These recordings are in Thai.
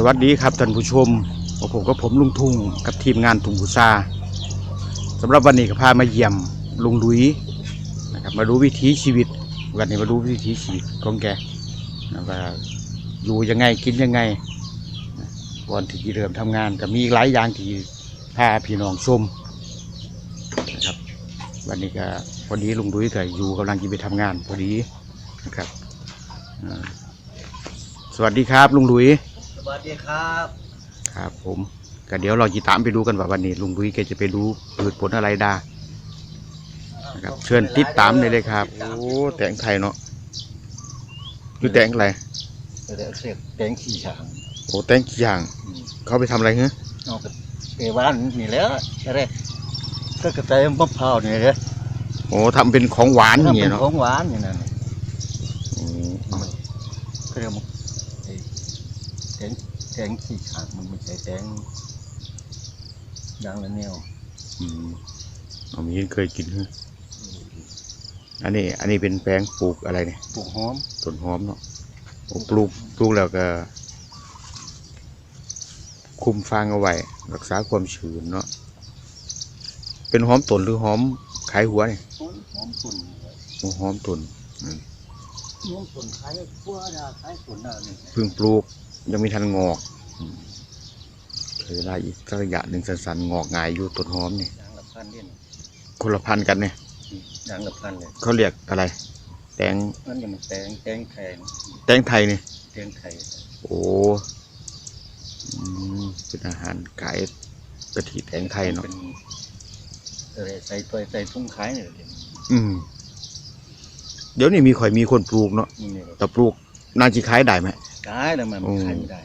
สวัสดีครับท่านผู้ชมผมกับผมลุงทุ่งกับทีมงานทุ่งกุซาสำหรับวันนี้ก็พามาเยี่ยมลุงลุยนะครับมาดูวิถีชีวิตวันนี้มาดูวิถีชีวิตของแกนะว่าอยู่ยังไงกินยังไงก่อนที่จะเริ่มทำงานก็มีหลายอย่างที่พาพี่น้องชมนะครับ วันนี้ก็พอดีลุงลุยก็อยู่กำลังจะไปทำงานพอดีนะครับสวัสดีครับลุงลุยส วัสดีครับครับผมก็เดี๋ยวเราจะตามไปดูกันว่าวันนี้ลุงดุ้ยแกจะไปดูพืชผลอะไรได้นะครับเชิญติดตามได้เลยครับโอ้แตงไทยเนาะคือแตงอะไรเดี๋ยวเสียแตงขี่ช้างโอ้แตงกี่อย่างเขาไปทำอะไรเงี้ยเอาไปไปบ้านนี่แหล้วอะไรก็กระแตมะพร้าวนี่เลยโอ้ทำเป็นของหวานอย่างเงี้ยเป็นเนาะของหวานอย่างนั้น อืม ก็เรียกว่าไอ้แตงแตงขี่ช้างมันไม่ใช่แตงดังละแนวอืมเอามีเคยกินเฮ้ยอันนี้ อันนี้เป็นแปลงปลูกอะไรเนี่ยปลูกหอมต้นหอมเนาะโอ้ปลูกปลูกแล้วก็ คุมฟางเอาไว้รักษาความชื้นเนาะเป็นหอมต้นหรือหอมขายหัวเนี่ยหอมหอมตุ่นโอ้หอมต้นหอมตุ่นขายพัวดาขายตุ่นดาเนี่ยเพิ่งปลูก ยังไม่ทันงอกอืมใช้เวลาอีกสักระยะหนึ่งสั้นๆงอกง่ายอยู่ต้นหอมนี่ดังละพันเนี่ยคนละพันธุ์กันเนี่ยดังละพันเลยเขาเรียกอะไร แตงนั่นยังมันแตงแตงแทนแตงไทยนี่แตงไทยโอ้อืมเป็นอาหารขายกะทิแตงไทยเนาะป็อะไรใส่ตัวใส่ทุ่งขายเนี่ยเดี๋ยวอืมเดี๋ยวนี้มีข่อยมีคนปลูกเนาะนี่เนี่ยแต่ปลูกน่าจะขายได้ไหม ขายแล้วมันอืมขายไม่ได้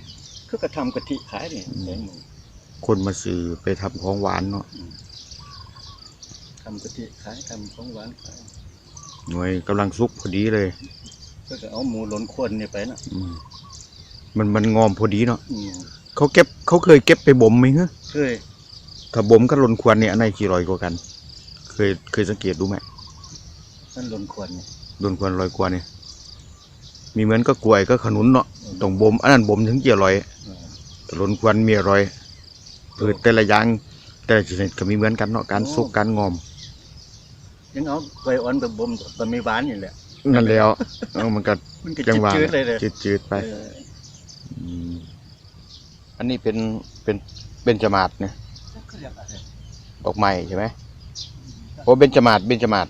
คือกระทำกะทิขายเนี่ยแตงโมคนมาซื้อไปทำของหวานเนาะทำกะทิขายทำของหวานขายหน่วยกำลังสุกพอดีเลย ก็จะเอาหมูหล้นควนเนี่ยไปนะอืมมันมันงอมพอดีเนาะอืมเขาเก็บเขาเคยเก็บไปบ่มไหมฮะเคยถ้าบ่มกับหลนควรเนี่ยอันไหนกี่ร้อยกว่ากัน เคยเคยสังเกตดูไหมนั่นหล้นควนเนี่ยหลนควรร้อยกว่าเนี่ยมีเหมือนก็กล้วยก็ขนุนเนาะ ต้องบ่มอันนั้นบ่มถึงกี่ร้อยเออแต่หลนควรมีร้อยพืชแต่ละอย่างแต่ละชนิดก็มีเหมือนกันเนาะการสุกการงอม ยังเอาใบอ่อนแบบบ่มตอนมีหวานนี่แหละนั่นแล้วเออมันก็มันก็จังหวะจืดๆเลยเลยจืดๆไปเออมอันนี้เป็นเป็นเป็นจมาดเนี่ยเขาเรียกอะไรดอกไม้ใช่ไหมโอ้เบญจมาศเบญจมาศ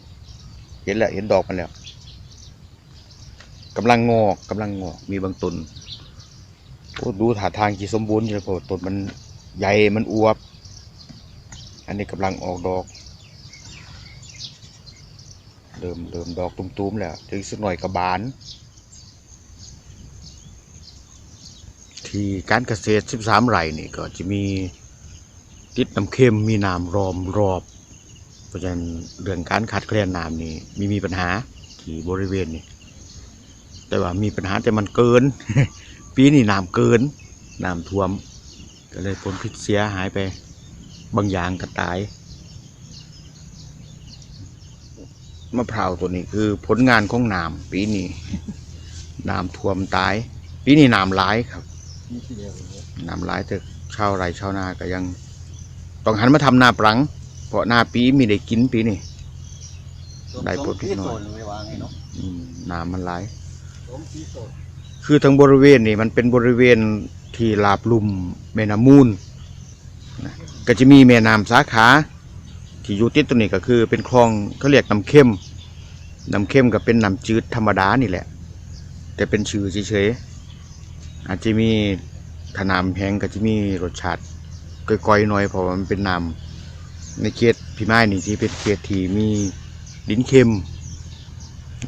เห็นแล้วเห็นดอกมันแล้ว กำลังงอกกำลังงอกมีบางต้นโอ้ดูท่าทางที่สมบูรณ์อยู่เลยพราะว่าต้นมันใหญ่มันอวบ อันนี้กำลังออกดอก เริ่มเริ่มดอกตุ้มๆแล้วถึงสักหน่อยกระบานที่การเกษตร 13 ไร่นี่ก็จะมีติดน้ำเค็มมีน้ำรอมรอบ เพราะฉะนั้นเรื่องการขาดแคลนน้ำนี่มีมีปัญหาที่บริเวณนี่ แต่ว่ามีปัญหาแต่มันเกิน ปีนี้น้ำเกินน้ำท่วม ก็เลยผลพิษเสียหายไป บางอย่างก็ตายมะพร้าวตัวนี้คือผลงานของน้ำปีนี้น้ำท่วมตาย ปีนี้น้ำร้ายครับนี่ที่เดียวเลยน้ำร้ายแต่ชาวไร่ชาวนาก็ยัง ต้องหันมาทำนาปรัง เพราะหน้าปีมีได้กินปีนี่ได้ผลพิษน้อยสมที่โซนไม่วางไงเนาะอืมน้ำมันร้ายสมที่โซน คือทั้งบริเวณนี่มันเป็นบริเวณที่ลาบลุ่มแม่น้ำมูลนะก็จะมีแม่น้ำสาขา ที่อยู่ติดตรงนี้ก็คือเป็นคลองเขาเรียกน้ำเข้มน้ำเข้มก็เป็นน้ำจืดธรรมดานี่แหละ แต่เป็นชื่อเฉยๆอาจจะมีขนามแห้งก็จะมีรสชาติก่อยๆหน่อยเพราะมันเป็นน้ำในเขตพี่ไม้นี่ที่เป็นเขตที่มีดินเค็ม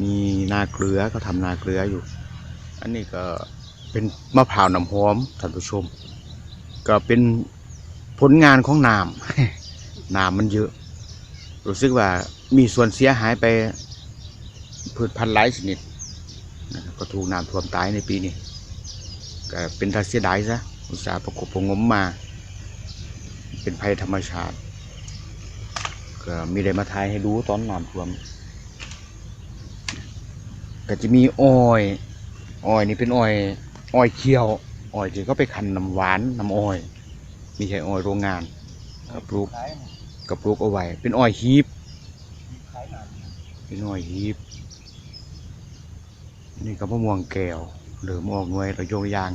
มีนาเกลือก็ทำนาเกลืออยู่ อันนี้ก็เป็นมะพร้าวน้ำหอมท่านผู้ชม ก็เป็นผลงานของน้ำน้ำมันเยอะ รู้สึกว่ามีส่วนเสียหายไปพืชพันธุ์หลายชนิดก็ถูกน้ำท่วมตายในปีนี้ก็เป็นทัศเสียดายซะอุตสาห์ประกบประงมมา เป็นภัยธรรมชาติ ก็มีได้มาทายให้ดูตอนน้ำท่วม ก็จะมีอ้อยอ้อยนี่เป็นอ้อยอ้อยเขียวอ้อยที่เขาไปคั้นน้ำหวานน้ำอ้อยมีใช่อ้อยโรงงานครับลูกกับปลูกเอาไว้เป็นอ้อยฮีบเป็นอ้อยฮีบนี่ก็มะม่วงแก้วหลือมออกหน่วยระโยงยาง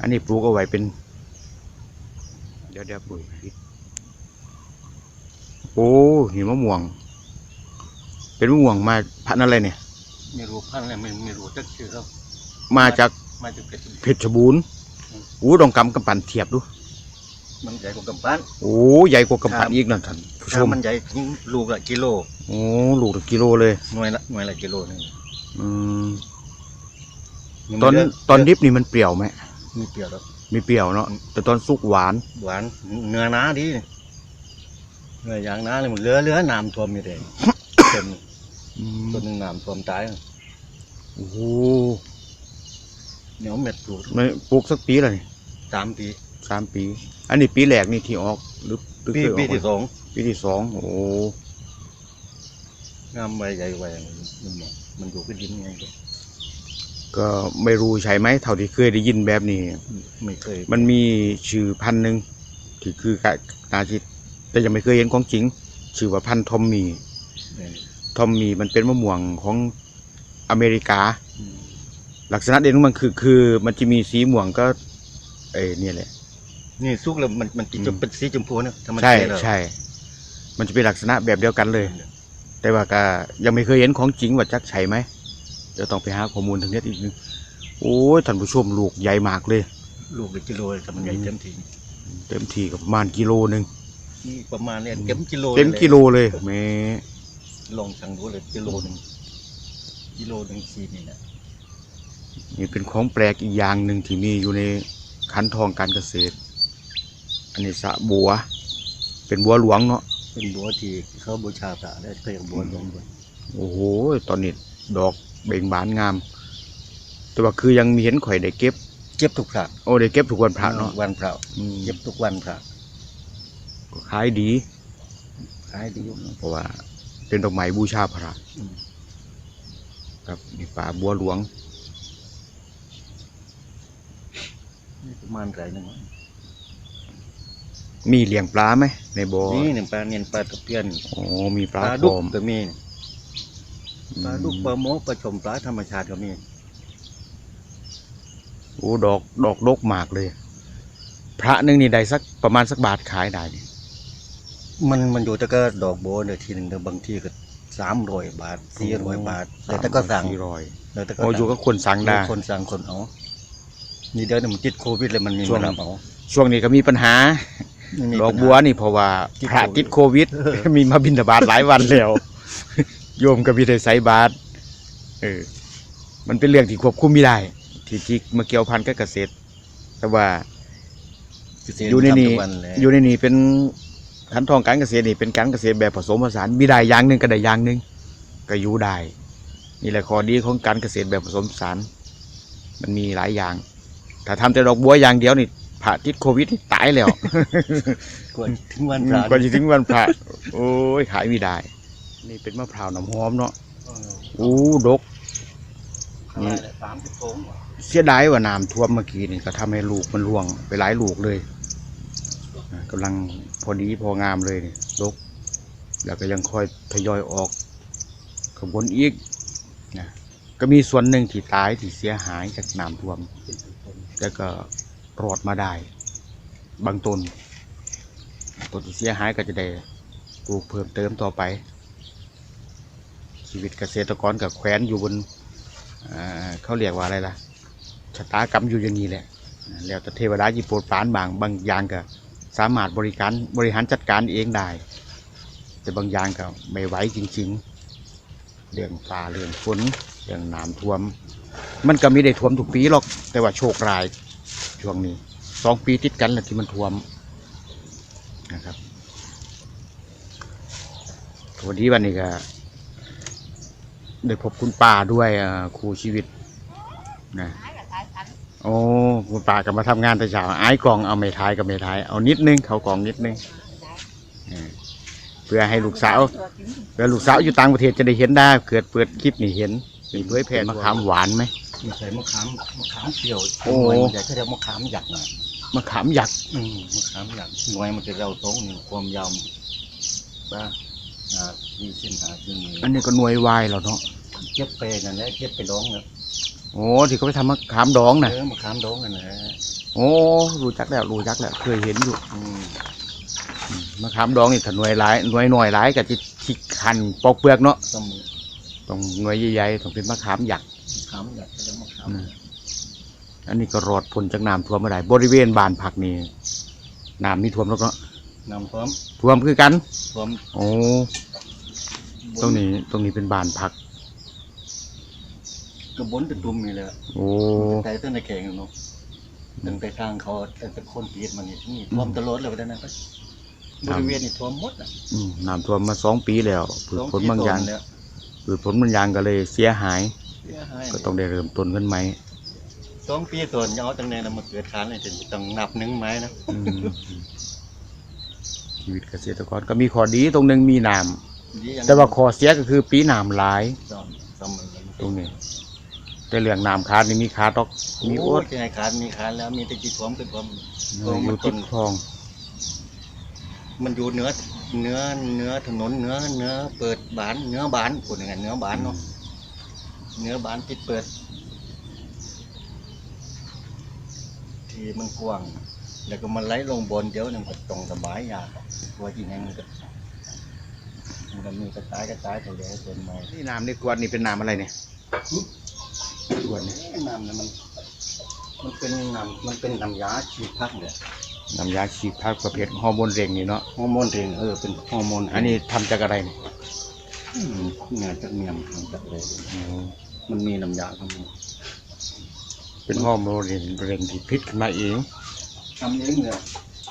อันนี้ปลูกเอาไว้เป็น เดี๋ยวเดี๋ยวปุ๋ยโอ้หิมะม่วง เป็นมะม่วงมาพันอะไรเนี่ย ไม่รู้พันธุ์อะไรไม่ไม่รู้จักชื่อเขามาจากมาจากเพชรเพชรบูรณ์โอ้ดองกำกำปั่นเทียบดูมันใหญ่กว่ากำปั้นโอ้ใหญ่กว่ากำปั่นอีกนะท่านผู้ชถ้ามมันใหญ่ถึงลูกละกิโลโอ้ลูกละกิโลเลยหน่วยละหน่วยละกิโลนึงอืมยังตอนไม่เยะตอนดิบนี่มันเปรี้ยวไหมมีเปรี้ยวแล้วมีเปรี้ยวเนาะแต่ตอนสุกหวาน หวานเนื้อหนาดีเนื้อย่างหนาเลยมันเหลือเหลือน้ำท่วมอยู่เลยต้นอืม ต้นหนึ่งน้ำท่วมตายโอ้โหเหนียวเม็ดปลูกมันปลูกสักปีละนี่สามปีสามปี อันนี้ปีแรกนี่ที่ออกหรือหรือปีเคยออกปีที่มาสองปีที่สองโอ้งามใบใหญ่ใบมันเหมาะมันอยู่กับดินไงก็ก็ไม่รู้ใช่ไหมเท่าที่เคยได้ยินแบบนี้ ไม่เคยมันมีชื่อพันธุ์หนึ่งที่คือกะนาจิตแต่ยังไม่เคยเห็นของจริง ชื่อว่าพันธุ์ทอมมี่เนี่ย ทอมมี่มันเป็นมะม่วงของอเมริกาอืมลักษณะเด่นของมันคือคือมันจะมีสีม่วงก็ เอ้เนี่ยแหละ นี่สุกแล้วมันมันอืมจะเป็นสีชมพูนะถ้ามันใช่แก่แล้วใช่ มันจะเป็นลักษณะแบบเดียวกันเลย แต่ว่าก็ยังไม่เคยเห็นของจริงว่าจักใช่ไหมเดี๋ยวต้องไปหาข้อมูลทางเน็ตอีกนึงโอ้ยท่านผู้ชมลูกใหญ่มากเลย ลูกละกิโลเลยถ้ามันใหญ่เต็มทีเต็มที่ก็ประมาณกิโลหนึ่งนี่ประมาณเนี่ยเต็มกิโลเต็มยกิโลเลยแม่ ลองสั่งดูเลยกิโลหนึ่งกิโลหนึ่งขีดนี่นะนี่เป็นของแปลกอีกอย่างหนึ่งที่มีอยู่ในคันทองการเกษตร อันนี้สระบัว เป็นบัวหลวงเนาะเป็นบัวที่เขาบูชาพระได้เคยบัวหลวงด้วยโอ้โหตอนนี้ดอกเบ่งบานงาม แต่ว่าคือยังมีเห็นข่อยได้เก็บ เก็บทุกพระโอ้ได้เก็บทุกวันพระเนาะวันพระอืมเก็บทุกวันพระก็ขายดีขายดีเพราะว่า เป็นดอกไม้บูชาพระอืมครับนี่ป่าบัวหลวงนี่ประมาณไรหนึ่งมีเลี้ยงปลาไหมในบ่อนี่หนึ่งปลาเนียนปลาตะเพียนโอ้มีปปลาลาทดุกอมก็มีปลาดุกปลาโมกปลาชมปลาธรรมชาติก็มีโอ้ดอกดอกดกมากเลย พระหนึงนี่ได้สักประมาณสักบาทขายได้นี่ มันมันอยู่แต่ก็ดอกโบวเนี่ยทีหนึ่งเดี๋ยวบางที่ก็สามร้อยบาทสี่ร้อยบาทแล้วแต่ก็สั่งสี่ร้อยแล้วแต่ก็โอ้อยู่กับคนสั่งได้ คนสั่งคนเอานี่เดี๋ยวนี้มันติดโควิดเลยมันมีช่วง มารับเอา ช่วงนี้ก็มีปัญหาไม่มีดอกปัญหาบัวนี่เพราะว่าติดพระโควิดติดโควิดมีมาบินทบาทหลายวันแล้ว โยมก็มีแต่ใส่บาตรเออ มันเป็นเรื่องที่ควบคุมไม่ได้ ที่ที่มาเกี่ยวพันกับเกษตร แต่ว่าเกษตรอยู่ในนี้ทำทุกวันแหละอยู่ในนี้เป็น ขันทองการเกษตรนี่เป็นการเกษตรแบบผสมผสานมีได้อย่างหนึ่งก็ได้อย่างหนึ่งก็อยู่ได้นี่แหละข้อดีของการเกษตรแบบผสมผสาน มันมีหลายอย่าง ถ้าทำแต่ดอกบัวอย่างเดียวนี่ผ่าติดโควิดนี่ตายแล้วกว่าถึงวันอืพมระกว่าจะถึงวันพระโอ้ยขายไม่ได้ นี่เป็นมะพร้าวน้ำหอมเนาะอู้ดกอะไรแหละสามสิบโถงว่ะเสียดายว่าน้ำท่วมเมื่อกี้นี่ก็ทำให้ลูกมันร่วงไปหลายลูกเลยอ่ากำลัง พอดีพองามเลยนี่ดกแล้วก็ยังค่อยทยอยออกขบวนอีกนะก็มีส่วนหนึ่งที่ตายที่เสียหายจากน้ำท่วม แล้วก็รอดมาได้ บางต้นต้นที่เสียหายก็จะได้ปลูกเพิ่มเติมต่อไป ชีวิตเกษตรกรกับแขวนอยู่บนอ่าเขาเรียกว่าอะไรล่ะชะตากรรมอยู่อย่างนี้แหละแล้วแต่เทวดาจีโปรดปรานบางบางอย่างก็ สามารถบริการบริหารจัดการเองได้ แต่บางอย่างก็ไม่ไหวจริง ๆ เรื่องฟ้าเรื่องฝนเรื่องน้ำท่วม มันก็ไม่ได้ท่วมทุกปีหรอก แต่ว่าโชคร้ายช่วงนี้สองปีติดกันแหละที่มันท่วมนะครับวันนี้วันนี้ก็ได้พบคุณป้าด้วยครูชีวิตนะ โอ้คุณป้าก็มาทำงานแต่เช้าไอ้ายกล่องเอาไม่ท้ายก็ไม่ท้ายเอานิดนึงเขากล่องนิดนึงเออเพื่อให้ลูกสาวเพื่อลูกสาวอยู่ต่างประเทศจะได้เห็นได้เกิดเปิดคลิปนี่เห็นมีเผยแผ่มะขามหวานไหมมีใส่มะขามมะขามเปรี้ยวโอ้หน่วยมันใหญ่ก็เรียกมะขามหยักษ์นะมะขามหยักษ์อืมมะขามหยักษ์หน่วยมันจะเราตรงนี่ความยาวบ้าอ่ามีเส้นหาจึงมีอันนี้ก็หน่วยวายแล้วเนาะเก็บไปนั่นแหละเก็บไปดองนะ โอ้ที่เขาไปทำมะขามดองน่ะเออมะขามดองนั่นแหละโอ้รู้จักแล้วรู้จักแล้วเคยเห็นอยู่อืมมะขามดองนี่ถ้าหน่วยหลายหน่วยหน่อยหลายก็จะที่คันปอกเปลือกเนาะต้องต้องหน่วยใหญ่ๆต้องเป็นมะขามหยักษ์มะขามหยักษ์ก็เรียกมะขามอืมอันนี้ก็รอดพ้นจากน้ำท่วมมาได้บริเวณบ้านพักนี่น้ำนี่ท่วมแล้วเนาะน้ำพร้อมท่วมคือกันพร้อมโอ้ตรงนี้ตรงนี้เป็นบ้านพัก กระบนตะตุ่มนี่แหละโอ้แต่ต้นตะแกงเนาะตั้งแต่ทางเขาตั้งแต่คนปีดมันนี่นี่ท่วมตลอดเลยว่าแต่นั้นไปบริเวณนี่ท่วมหมดอะอืมน้ำท่วมมาสองปีแล้วพืชสองผลปีบางอย่างก่นแล้วพืชผลบางอย่างก็เลยเสียหายเสียหาย ก็ต้องได้เริ่มต้นกันใหม่สองปีก่อนยังเอาตั้งแต่นั้นมาเกิดขานเลยถึงต้องนับหนึ่งไม้นะอืมชีวิตเกษตรกรก็มีข้อดีตรงหนึงมีน้ดีอย่งำแต่ว่าข้อเสียก็คือปีน้ำหลายซ่อมซ่อมมันเลยตรงนี้ แต่เรื่องน้ำขาดนี่มีขาดอก มีมีโอโอ๊ดตยังไงขานมีขานแล้วมีแต่จีท่วมขึ้นความอยู่ติดคลอง มันอยู่เหนือเหนือเหนือถนนเหนือเหนือเปิดบานเหนือบานพูดยังไงเหนือบานเนาะเหนือบานติดเปิด ที่มันกว้าง แล้วก็มันไหลลงบนเดี๋ยวนึงก็ตรงสบายอยากตัวจริงๆมันก็มันก็มีกระจายกระจายไปเลยต้นไม้นี่น้ำในกวนนี่เป็นน้ำอะไรเนี่ย กวนนี่น้ำเนี่ยมัน มันเป็นน้ำมันเป็นน้ำยาฉีดพักเนี่ยน้ำยาฉีดพักประเภทฮอร์โมนเร่งนี่เนาะฮอร์โมนเองเออเป็นฮอร์โมนอันนี้ทำจากอะไรเนี่ยอืมเนื้อจากเมียมทำจากเลยอืมมันมีน้ำยาครับมันเป็นฮอร์โมนเร่งเร่งที่พิษขึ้นมาเองทำเองเนี่ย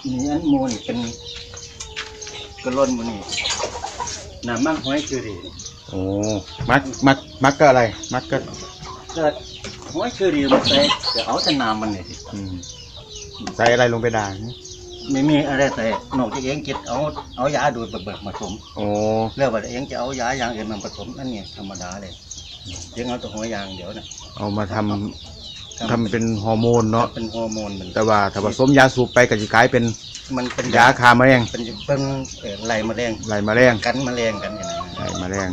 มีอันโมนี่เป็นกระล่นมันนี่น้ำมันห้อยคือดีโอ้มักมักมักก็อะไร มักก็ ก็ห้อยคือดีมันใส่จะเอาแต่น้ำมันเนี่ยสิอืมใส่อะไรลงไปด่างไม่มีอะไรแต่นอกจากเองคิดเอาเอายาดูดเบิกมาผสมโอ้เรื่องว่าเองจะเอายาอย่างอื่นมาผสมนั่นเนี่ยธรรมดาเลยเองเอาแตัวหัวยางเดี๋ยวนะเอามาทำทำเป็นฮอร์โมนเนาะเป็นฮอร์โมนมันแต่ว่าถ้าผสมยาสูบไปก็จะกลายเป็นมันเป็นยาฆ่าแมลงเป็นเป็นเอ่อไหลแมลงไล่แมลงกันแมลงกันอย่างนั้น ไล่แมลง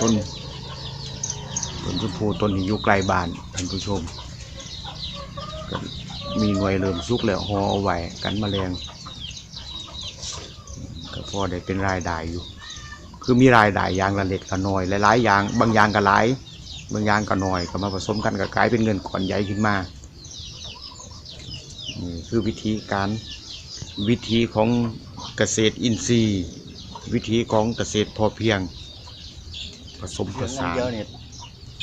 ต้นต้นชมพูต้นนี้อยู่ไกลบ้านท่านผู้ชมก็มีหน่วยเริ่มสุกแล้วห่อเอาไว้กันมแมลงก็พอได้เป็นรายได้อยู่ คือมีรายได้ยางละเล็กละน้อยหลายๆอย่างบางอย่างก็หลาย บางอย่างก็น้อยก็มาผสมกันก็กลายเป็นเงินก้อนใหญ่ขึ้นมานี่คือวิธีการวิธีของเกษตรอินทรีย์ วิธีของเกษตรพอเพียง ผสมผเรื่องสานเดียวเนี่ย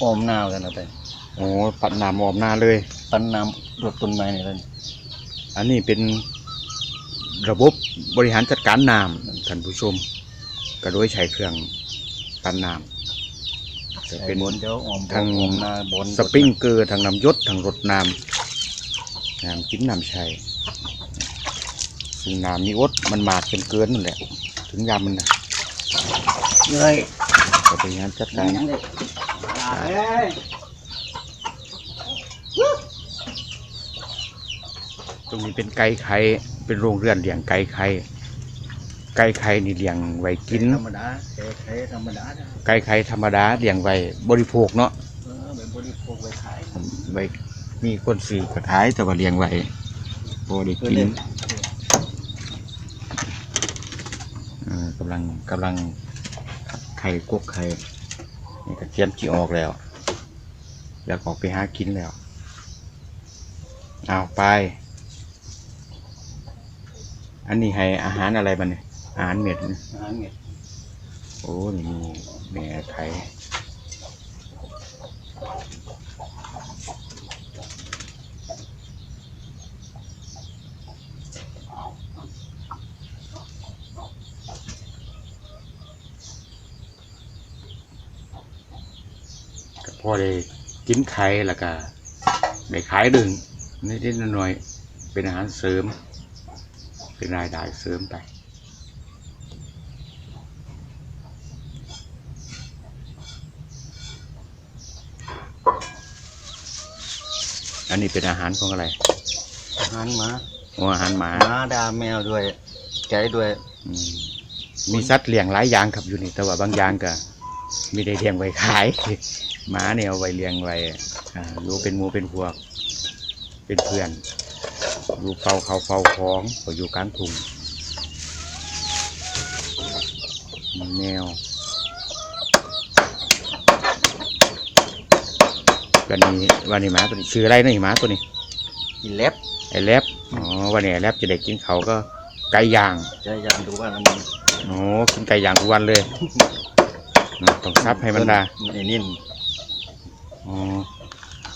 ออมนาวกันนะไปโอ้ปัดน้ำออมหน้าเลย ปันน้ำรดต้นไม้เนี่ยเลยอันนี้เป็นระบบบริหารจัดการน้ำท่านผู้ชมก็โดยใช้เครื่องปั่นน้ำจะเป็นบนเดี๋ยวออมทางออมนาบนสปริงเกอร์ทางน้ำยศทางรดน้ำน้ำกินน้ำใช้ซึ่งน้ำมีอดมันมากจนเกินนั่นแหละ ถึงยามมันนะเลยก็ บริหารจัดการยังเลยเอ้ยตรงนี้เป็นไก่ไข่เป็นโรงเรือนเลี้ยงไก่ไข่ไก่ไข่นี่เลี้ยงไว้กินธรรมดาแค่แค่ธรรมดานะไก่ไข่ธรรมดาเลี้ยงไว้บริโภคเนาะเออแบบบริโภคไว้ขายไว้มีคนซื้อกระท้ายแต่ว่าเลี้ยงไว้พอได้คือกินเล่นเอ่อกำลังกำลังไข่กกไข่นี่กระเทียมจีออกแล้ว อยากออกไปหากินแล้ว เอาไป อันนี้ให้อาหารอะไรบ้างเนี่ยอาหารเม็ดนะอาหารเม็ดโอ้นี่มีแม่ไข่ พอได้กินไข่แล้วก็ได้ขายดึงนิดๆหน่อยเป็นอาหารเสริม เป็นรายได้เสริมไปอันนี้เป็นอาหารของอะไร อาหารหมาโอ้อาหารหมาหมาดาแมวด้วยไก่ด้วยอืมมีสัตว์เลี้ยงหลายอย่างครับอยู่นี่แต่ว่าบางอย่างก็ไม่ได้เลี้ยงไว้ขาย หมาเนี่ยเอาไว้เลี้ยงไว้อ่าอยู่เป็นหมูเป็นพวก เป็นเพื่อนอยู่เฝ้าเขาเฝ้าของก็อยู่กลางทุ่งมีแมววันนี้วันนี้หมาตัวนี้ชื่ออะไรนะหมาตัวนี้กินเล็บไอ้แลบอ๋อวันนี้ไอ้แลบจะได้กินเขาวก็ไก่ย่างจะยามดูว่ามันโอ้กินไก่ย่างทุกวันเลยอืมต้องซับให้มันได้ไอ้นิ่น อ๋อ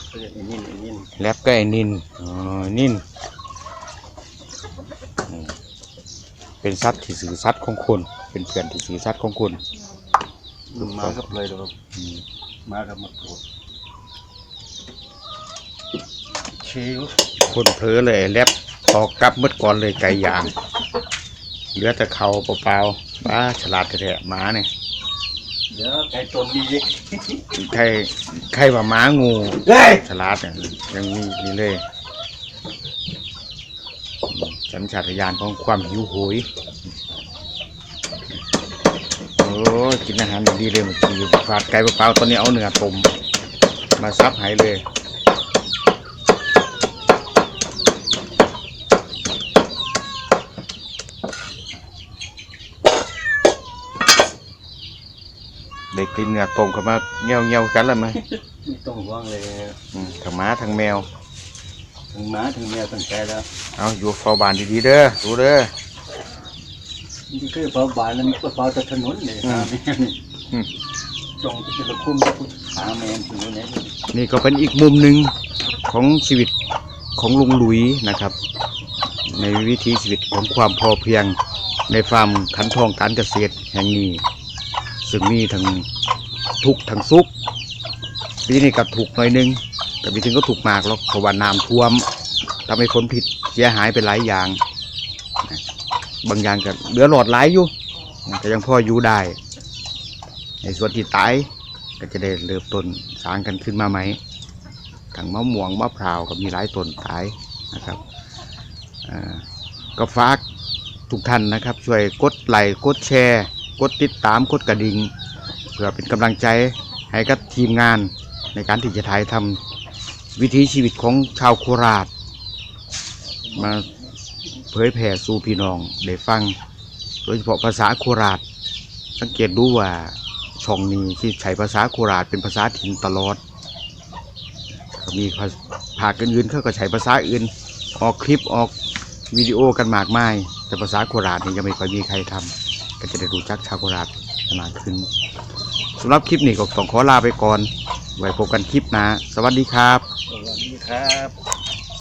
เขาเรียกไอ้นิ่นไอ้นิ่นแลบก็ไอ้นินอ๋อนินอืมเป็นสัตว์ที่สื่อสัตว์ของคน เป็นเพื่อนที่สื่อสัตว์ของคนมันมากับเลยเดี๋ยวอืมมากับมาปวดชิวคนเผลอเลยไอ้แลบตอกกลับเมื่อก่อนเลยไก่ย่าง เหลือแต่เขาเปล่าๆบ้าฉลาดแท้ๆหมาเนี่ย เดี๋ยวไก่ตัวมีอีกใครใครว่าหมางูเฮ้ยฉลาดเนี่ยยังมีนี่เลยอืมสัญชาตญาณของความหิวโหยโอ้ยกินอาหารดีๆเลยเมื่อกี้ฝาดไก่เปล่าๆตอนนี้เอาเนื้อต้มมาซับให้เลย ได้กินเนื้อต้มเข้ามาเงี้ยวเงี้ยวๆกันแล้วไหมไม่ต้องห่วงเลยอืมทั้งหม้าทั้งแมวถึงหมาถึงแมวถึงไก่แล้วเอาอยู่เฝ้าบ้านดีๆเด้อดูเด้อ นี่คือเฝ้าบ้านแล้วมีก็เฝ้าแต่ถนนเลยอืมหาแม่นี่อืม จงที่จะคุ้มจะพูดหาแม่ถึงวันไหนนี่ก็เป็นอีกมุมหนึ่งของชีวิตของลุงหลุยนะครับ ในวิถีชีวิตของความพอเพียงในฟาร์มขันทองการเกษตรแห่งนี้ ซึ่งมีทั้งทุกทั้งสุขปีนี้ก็ถูกหน่อยหนึงแต่ปีถึงก็ถูกมากหรอกเพราะว่าน้ำท่วมทำให้ผลผลิตเสียหายไปหลายอย่าง บางอย่างก็เหลือหลอดหลายอยู่แต่ยังพออยู่ได้ ในส่วนที่ตายก็จะได้เริ่มต้นสางกันขึ้นมาไหมถังมะม่วงมะพร้าวก็มีหลายต้นขายนะครับอ่าก็ฝากทุกท่านนะครับ ช่วยกดไลค์กดแชร์ กดติดตามกดกระดิ่งเพื่อเป็นกำลังใจให้กับทีมงานในการที่จะถ่ายทำวิถีชีวิตของชาวโคราช มาเผยแผ่สู่พี่น้องได้ฟัง โดยเฉพาะภาษาโคราช สังเกตดูว่าช่องนี้ที่ใช้ภาษาโคราชเป็นภาษาถิ่นตลอดมีภาภาคอื่นๆเขาก็ใช้ภาษาอื่นออกคลิปออกวิดีโอกันมากมาย แต่ภาษาโคราชนี่ยังไม่ค่อยมีใครทำ ก็จะได้รู้จักชาวโคราชมากขึ้นสำหรับคลิปนี้ก็ต้องขอลาไปก่อน ไว้พบกันคลิปหนะ สวัสดีครับ สวัสดีครับ